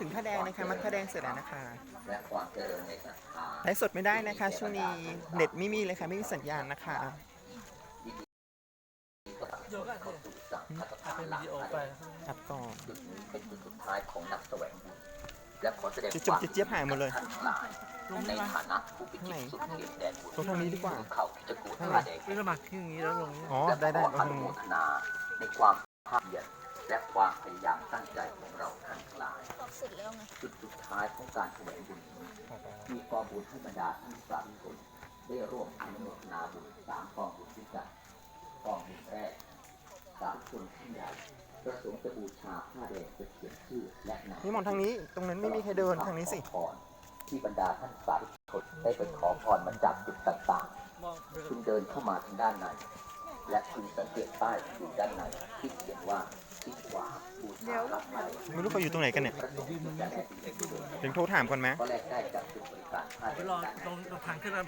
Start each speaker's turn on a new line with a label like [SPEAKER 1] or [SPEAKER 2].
[SPEAKER 1] ถึงผ้าแดงนะคะ มัดผ้าแดงเสร็จแล้วนะคะ
[SPEAKER 2] และความเจริญในศรัทธา
[SPEAKER 1] ไลฟ์สดไม่ได้นะคะ ช่วงนี้เน็ตไม่มีเลยค่ะ ไม่มีสัญญาณนะคะ
[SPEAKER 2] ก็ตัดเข้าสู่สังฆทาน
[SPEAKER 3] เป็น
[SPEAKER 2] หลั
[SPEAKER 3] วิ
[SPEAKER 2] ง
[SPEAKER 3] ดีโอ
[SPEAKER 2] พระ
[SPEAKER 3] ไป
[SPEAKER 2] แดง
[SPEAKER 1] อัดก่อน
[SPEAKER 2] จุดนี้เป็นจุดสุดท้ายของนักแสวงบุญและขอแสดง
[SPEAKER 1] จะจบจะเจี๊ยบหายหมดเลย
[SPEAKER 2] ท่านทั้งหลายในฐานะผู้พิจิตรสุดเขตแดนบุญ
[SPEAKER 1] ตรงทางนี้ดีกว่า
[SPEAKER 2] เขาพิจกูล
[SPEAKER 1] ทางไหน
[SPEAKER 2] พระแดง
[SPEAKER 3] นี่สมัครที่อย่างนี้แล้วลงนี่
[SPEAKER 1] อ๋อ
[SPEAKER 2] และ
[SPEAKER 1] ได้ได้
[SPEAKER 2] ขอ
[SPEAKER 1] เอา
[SPEAKER 2] อ
[SPEAKER 1] ตร
[SPEAKER 2] นุ
[SPEAKER 1] ง
[SPEAKER 2] โม
[SPEAKER 1] นี้
[SPEAKER 2] ทนาในความภาคเพียรและความพยายามตั้งใจของเรา จุดสุดท้ายของการแสวงบุญนี้มีกองบุญให้บรรดาท่านสาธุชนได้ร่วมอนุโมทนาบุญสามกองบุญด้วยกันกองบุญแรกสาธุชนท่านใหญ่ประสงค์จะบูชาผ้าแดงจะเขียนชื่อและนาม
[SPEAKER 1] นี่มองทางนี้ตรงนั้นไม่มีใครเดินทางนี้สิ
[SPEAKER 2] ขอพรที่บรรดาท่านสาธุชนได้ไปขอพรมาจากจุดต่าง
[SPEAKER 3] มองเดิ
[SPEAKER 2] ๆ
[SPEAKER 3] น
[SPEAKER 2] คุณเดินเข้ามาทางด้านในและคุณสังเกตป้ายอยู่ด้านในที่เขียนว่า
[SPEAKER 1] ไม่รู้เขาอยู่ตรงไหนกันเนี่ย
[SPEAKER 2] ถึงค์ที่จะแลกเดี๋
[SPEAKER 1] ยวโทรถามก่อนไหม
[SPEAKER 2] ก็แลกได้จากจุดบริการผ้า
[SPEAKER 3] ไป
[SPEAKER 2] แดง
[SPEAKER 3] รอตรงทางขึ้นมา